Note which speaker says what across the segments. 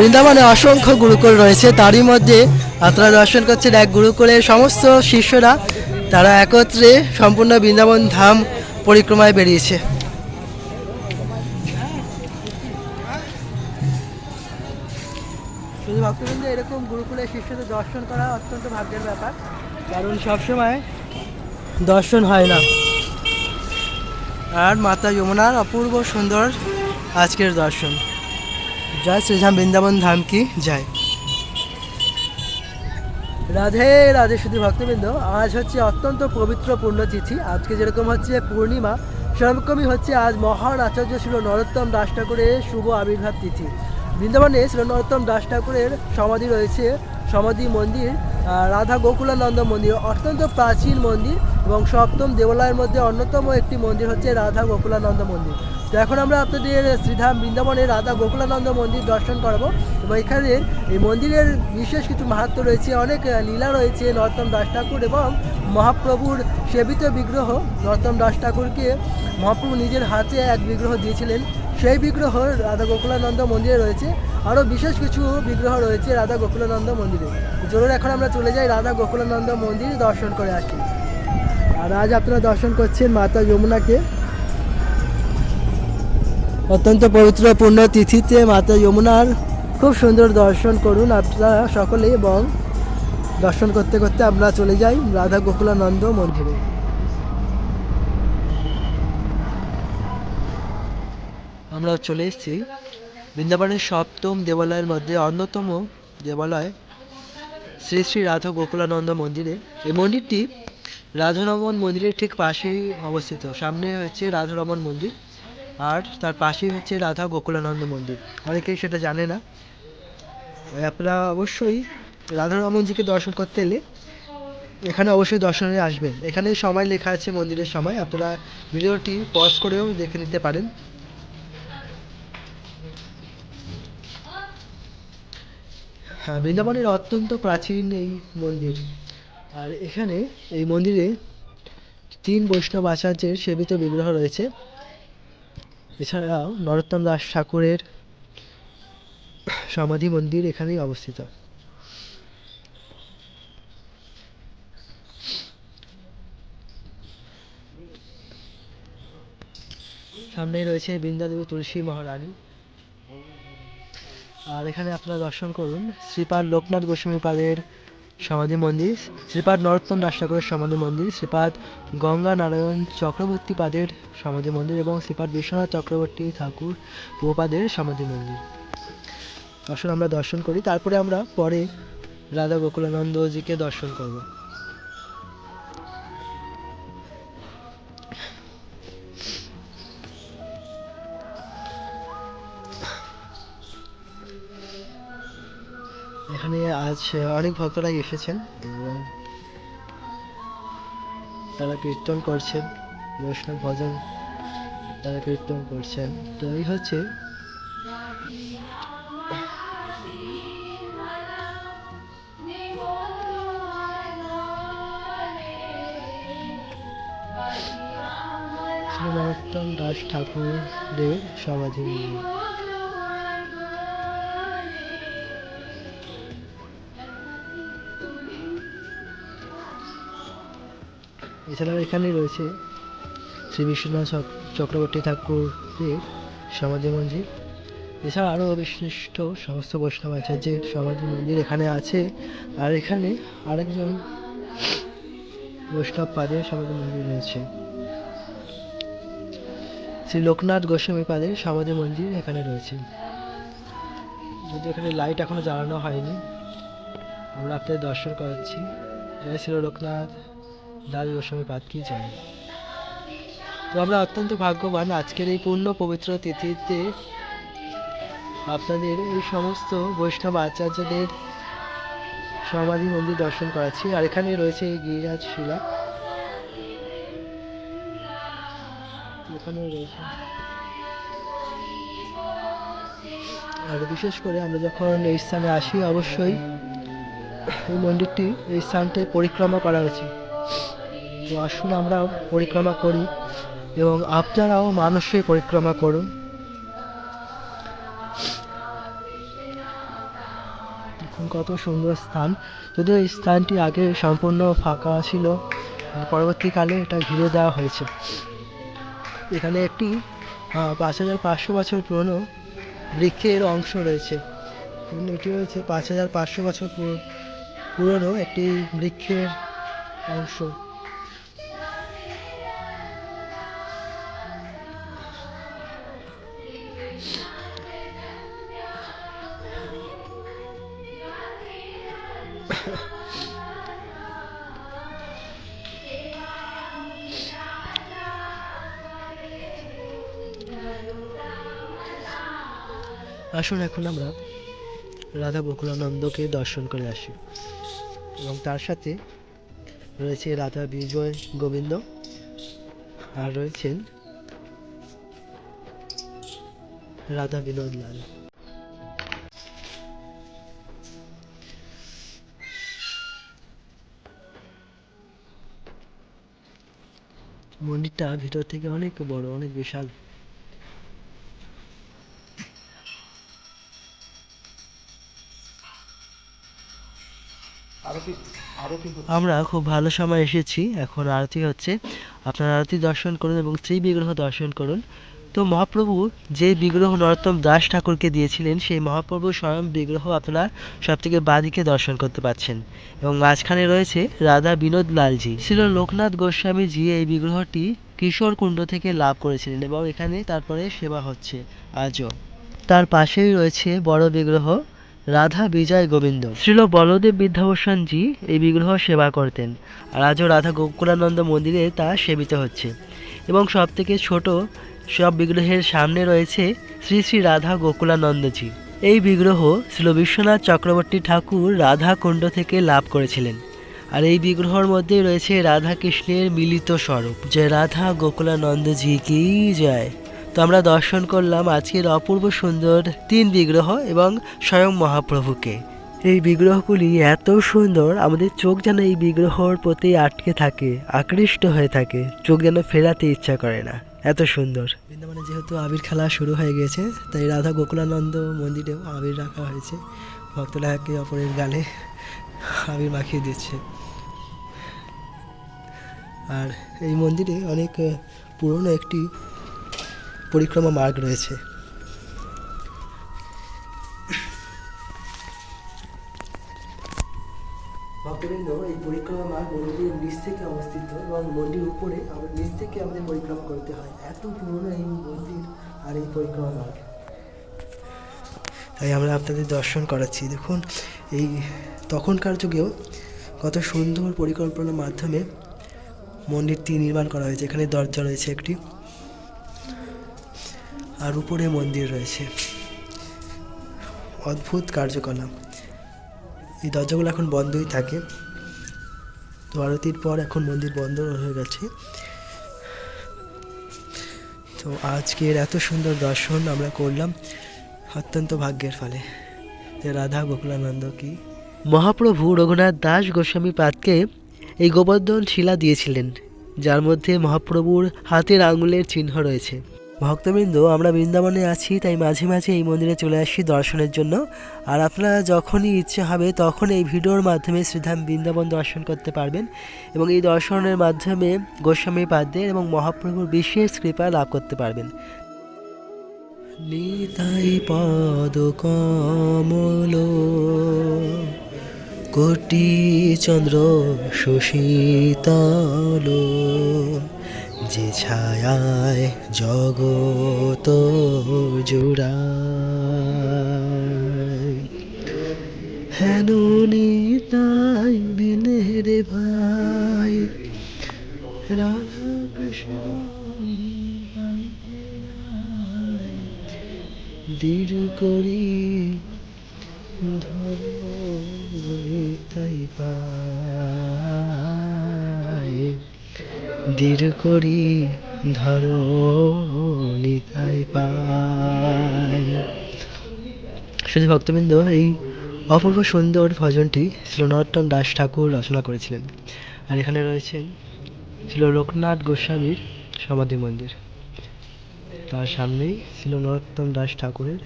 Speaker 1: বৃন্দাবনে অসংখ্য গুরুকুল রয়েছে। তারই মধ্যে আপনারা দর্শন করছেন এক গুরুকুলের সমস্ত শিষ্যরা। তারা একত্রে সম্পূর্ণ বৃন্দাবন ধাম পরিক্রমায় বেরিয়েছে। ভক্তবৃন্দ, এরকম গুরুকুলের শিষ্যদের দর্শন করা অত্যন্ত ভাগ্যের ব্যাপার। কারণ সবসময় দর্শন হয় না। আর মাতা যমুনার অপূর্ব সুন্দর আজকের দর্শন। জয় শ্রীধাম বৃন্দাবন ধাম কি জয় রাধে রাধে শুধু ভক্তবৃন্দ, আজ হচ্ছে অত্যন্ত পবিত্র পুণ্যতিথি। আজকে যেরকম হচ্ছে পূর্ণিমা, সেরকমই হচ্ছে আজ মহান আচার্য ছিল নরোত্তম দাস ঠাকুরের শুভ আবির্ভাব তিথি। বৃন্দাবনে ছিল নরোত্তম দাস ঠাকুরের সমাধি রয়েছে, সমাধি মন্দির রাধা গোকুলানন্দ মন্দির, অত্যন্ত প্রাচীন মন্দির। এবং সপ্তম দেবালয়ের মধ্যে অন্যতম একটি মন্দির হচ্ছে রাধা গোকুলানন্দ মন্দির। তো এখন আমরা আপনাদের শ্রীধাম বৃন্দাবনে রাধা গোকুলানন্দ মন্দির দর্শন করাবো এবং এখানে এই মন্দিরের বিশেষ কিছু মাহাত্ম রয়েছে, অনেক লীলা রয়েছে নরোত্তম দাস ঠাকুর এবং মহাপ্রভুর সেবিত বিগ্রহ। নরোত্তম দাস ঠাকুরকে মহাপ্রভু নিজের হাতে এক বিগ্রহ দিয়েছিলেন, সেই বিগ্রহ রাধা গোকুলানন্দ মন্দিরে রয়েছে। আরও বিশেষ কিছু বিগ্রহ রয়েছে রাধা গোকুলানন্দ মন্দিরে। চলুন এখন আমরা চলে যাই রাধা গোকুলানন্দ মন্দির দর্শন করে আসি। আর আজ আপনারা দর্শন করছেন মাতা যমুনাকে। অত্যন্ত পবিত্র পূর্ণ তিথিতে মাতা যমুনার খুব সুন্দর দর্শন করুন আপনারা সকলে এবং দর্শন করতে করতে আমরা চলে যাই রাধা গোকুলানন্দ মন্দিরে। আমরা চলে এসেছি বৃন্দাবনের সপ্তম দেবালয়ের মধ্যে অন্যতম দেবালয় শ্রী শ্রী রাধা গোকুলানন্দ মন্দিরে। এই মন্দিরটি রাধারমন মন্দিরের ঠিক পাশেই অবস্থিত। সামনে হচ্ছে রাধারমন মন্দির আর তার পাশেই হচ্ছে রাধা গোকুলানন্দ মন্দির। অনেকেই সেটা জানে না। আপনারা অবশ্যই রাধারমনজিকে দর্শন করতে এলে এখানে অবশ্যই দর্শনে আসবেন। এখানে সময় লেখা আছে মন্দিরের সময়। আপনারা ভিডিওটি পজ করেও দেখে নিতে পারেন। হ্যাঁ বৃন্দাবনের অত্যন্ত প্রাচীন এই মন্দির। আর এখানে এই মন্দিরে তিন বৈষ্ণব আচার্যের সেবিত বিগ্রহ রয়েছে। এছাড়াও নরোত্তম দাস ঠাকুরের সমাধি মন্দির এখানেই অবস্থিত। সামনেই রয়েছে বৃন্দাদেবী তুলসী মহারানী। আর এখানে আপনারা দর্শন করুন শ্রীপাদ লোকনাথ গোস্বামী পাদের সমাধি মন্দির, শ্রীপাদ নরোত্তম দাস ঠাকুরের সমাধি মন্দির, শ্রীপাদ গঙ্গা নারায়ণ চক্রবর্তী পাদের সমাধি মন্দির এবং শ্রীপাদ বিশ্বনাথ চক্রবর্তী ঠাকুর প্রপাদের সমাধি মন্দির। আসুন আমরা দর্শন করি, তারপরে আমরা পরে রাধা গোকুলানন্দজিকে দর্শন করব। এখানে আজ অনেক ভক্তরা এসেছেন এবং তারা কীর্তন করছেন, বৈষ্ণব ভজন তারা কীর্তন করছেন তো এই হচ্ছে শ্রী নরোত্তম দাস ঠাকুরের সমাধি মন্দির। এছাড়াও এখানে রয়েছে শ্রী বিশ্বনাথ চক- চক্রবর্তী ঠাকুরের সমাধি মন্দির। এছাড়া আরও বিশিষ্ট সমস্ত বৈষ্ণব আচার্যের সমাধি মন্দির এখানে আছে। আর এখানে আরেকজন বৈষ্ণব পাদের সমাধি মন্দির রয়েছে। শ্রী লোকনাথ গোস্বামী পাদের সমাধি মন্দির এখানে রয়েছে। যদি এখানে লাইট এখনও জ্বালানো হয়নি, আমরা আপনাদের দর্শন করাচ্ছি। জয় শ্রী লোকনাথ। দাস গোস্বামী পাদ কি চাই তো আমরা অত্যন্ত ভাগ্যবান আজকের এই পূর্ণ পবিত্র তিথিতে আপনাদের এই সমস্ত বৈষ্ণব আচার্যদের সমাধি মন্দির দর্শন করাচ্ছি। আর এখানে রয়েছে এই গিরিরাজ শিলা। রয়েছে। আর বিশেষ করে আমরা যখন এই স্থানে আসি, অবশ্যই এই মন্দিরটি এই স্থানটি পরিক্রমা করা উচিত। আসুন আমরা পরিক্রমা করি এবং আপনারাও মানুষই পরিক্রমা করুন। কত সুন্দর স্থান। যদিও এই স্থানটি আগে সম্পূর্ণ ফাঁকা ছিল পরবর্তীকালে এটা ঘিরে দেওয়া হয়েছে। এখানে একটি পাঁচ হাজার পাঁচশো বছর পুরনো বৃক্ষের অংশ রয়েছে। এটি হচ্ছে পাঁচ হাজার পাঁচশো বছর পুরো- পুরনো একটি বৃক্ষের অংশ। আসুন এখন আমরা রাধা বকুলানন্দকে দর্শন করে আসি। এবং তার সাথে রয়েছে রাধা বিজয় গোবিন্দ আর রয়েছেন রাধা বিনোদ লাল। মন্দিরটা ভিতর থেকে অনেক বড়, অনেক বিশাল। আমরা খুব ভালো সময় এসেছি। এখন আরতি হচ্ছে। আপনারা আরতি দর্শন করুন এবং শ্রী বিগ্রহ দর্শন করুন। তো মহাপ্রভু যে বিগ্রহ নরোত্তম দাস ঠাকুরকে দিয়েছিলেন, সেই মহাপ্রভু স্বয়ং বিগ্রহ আপনারা সব থেকে বাদিকে দর্শন করতে পাচ্ছেন। এবং মাঝখানে রয়েছে রাধা বিনোদ লালজি। ছিল লোকনাথ গোস্বামীজি এই বিগ্রহটি কিশোর কুণ্ড থেকে লাভ করেছিলেন এবং এখানে তারপরে সেবা হচ্ছে আজও। তার পাশেই রয়েছে বড় বিগ্রহ রাধা বিজয় গোবিন্দ। শ্রীল বলদেব বিদ্যাভূষণজি এই বিগ্রহ সেবা করতেন, আর আজও রাধা গোকুলানন্দ মন্দিরে তা সেবিত হচ্ছে। এবং সব থেকে ছোট সব বিগ্রহের সামনে রয়েছে শ্রী শ্রী রাধা গোকুলানন্দজি। এই বিগ্রহ শ্রীল বিশ্বনাথ চক্রবর্তী ঠাকুর রাধা কুণ্ড থেকে লাভ করেছিলেন। আর এই বিগ্রহের মধ্যে রয়েছে রাধা কৃষ্ণের মিলিত স্বরূপ। যে রাধা গোকুলানন্দজি কি যায় তো আমরা দর্শন করলাম আজকের অপূর্ব সুন্দর তিন বিগ্রহ এবং স্বয়ং মহাপ্রভুকে। এই বিগ্রহগুলি এত সুন্দর, আমাদের চোখ যেন এই বিগ্রহর প্রতি আটকে থাকে, আকৃষ্ট হয়ে থাকে। চোখ যেন ফেরাতে ইচ্ছা করে না। এত সুন্দর। বৃন্দাবনে যেহেতু আবির খেলা শুরু হয়ে গেছে, তাই রাধা গোকুলানন্দ মন্দিরেও আবির রাখা হয়েছে। ভক্তরা একে অপরের গালে আবির মাখিয়ে দিচ্ছে। আর এই মন্দিরে অনেক পুরনো একটি পরিক্রমা মার্গ রয়েছে। ভক্তবৃন্দ এই পরিক্রমা মার্গ মন্দিরের নিচ থেকে অবস্থিত এবং মন্দির উপরে আমাদের নিচ থেকে আমাদের পরিক্রমা করতে হয়। এত পুরনো এই মন্দির আর এই পরিক্রমা মার্গ। তাই আমরা আপনাদের দর্শন করাচ্ছি। দেখুন এই তখনকার যুগেও কত সুন্দর পরিকল্পনার মাধ্যমে মন্দিরটি নির্মাণ করা হয়েছে। এখানে দরজা রয়েছে একটি। আর উপরে মন্দির রয়েছে। অদ্ভুত কার্যকলাপ। এই দরজাগুলো এখন বন্ধই থাকে। তো আরতির পর এখন মন্দির বন্ধ হয়ে গেছে। তো আজকের এত সুন্দর দর্শন আমরা করলাম অত্যন্ত ভাগ্যের ফলে। যে রাধা গোকুলানন্দ কি? মহাপ্রভু রঘুনাথ দাস গোস্বামী পাদকে এই গোবর্ধন শিলা দিয়েছিলেন, যার মধ্যে মহাপ্রভুর হাতের আঙুলের চিহ্ন রয়েছে। ভক্তবৃন্দ, আমরা বৃন্দাবনে আছি, তাই মাঝে মাঝে এই মন্দিরে চলে আসি দর্শনের জন্য। আর আপনারা যখনই ইচ্ছে হবে, তখন এই ভিডিওর মাধ্যমে শ্রীধাম বৃন্দাবন দর্শন করতে পারবেন এবং এই দর্শনের মাধ্যমে গোস্বামী পাদ্যের এবং মহাপ্রভুর বিশেষ কৃপা লাভ করতে পারবেন। নিতাই পদ কমল, কোটি চন্দ্র সুশীতল। যে ছায়ায় জগত জুড়ায়। হেন নিতাই বিনে রে ভাই, রাধা কৃষ্ণ দৃঢ় করি ধরিতাই পায় দৃঢ় করি, ধর নিতাই পায়। শুধু ভক্তবৃন্দ, এই অপূর্ব সুন্দর ভজনটি ছিল নরোত্তম দাস ঠাকুর রচনা করেছিলেন। আর এখানে রয়েছেন ছিল লোকনাথ গোস্বামীর সমাধি মন্দির। তার সামনেই ছিল নরোত্তম দাস ঠাকুরের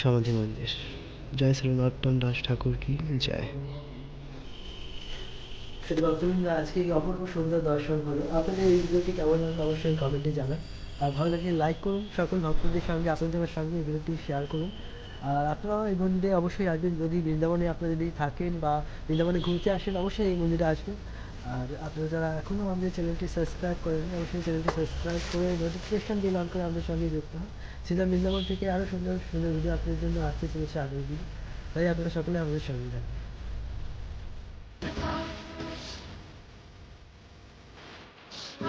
Speaker 1: সমাধি মন্দির।
Speaker 2: জয় শ্রী নরোত্তম দাস ঠাকুর কি জয়।
Speaker 1: শুধু ভক্তবৃন্দ আজকে এই অপূর্ব সুন্দর দর্শন হলো। আপনাদের এই ভিডিওটি কেমন লাগল অবশ্যই কমেন্টে জানান। আর ভালো লাগলে লাইক করুন, সকল ভক্তদের সঙ্গে আপনাদের সঙ্গে ভিডিওটি শেয়ার করুন। আর আপনারাও এই মন্দিরে অবশ্যই আসবেন। যদি বৃন্দাবনে আপনারা যদি থাকেন বা বৃন্দাবনে ঘুরতে আসেন, অবশ্যই এই মন্দিরে আসবেন। আর আপনারা যারা এখনও আমাদের চ্যানেলটি সাবস্ক্রাইব করেন অবশ্যই চ্যানেলটি সাবস্ক্রাইব করে নোটিফিকেশন দিয়ে অন করে আমাদের সঙ্গে যুক্ত হন। সেটা বৃন্দাবন থেকে আরও সুন্দর সুন্দর ভিডিও আপনাদের জন্য আসতে চলেছে আগামী দিন। তাই আপনারা সকলে আমাদের সঙ্গে থাকুন।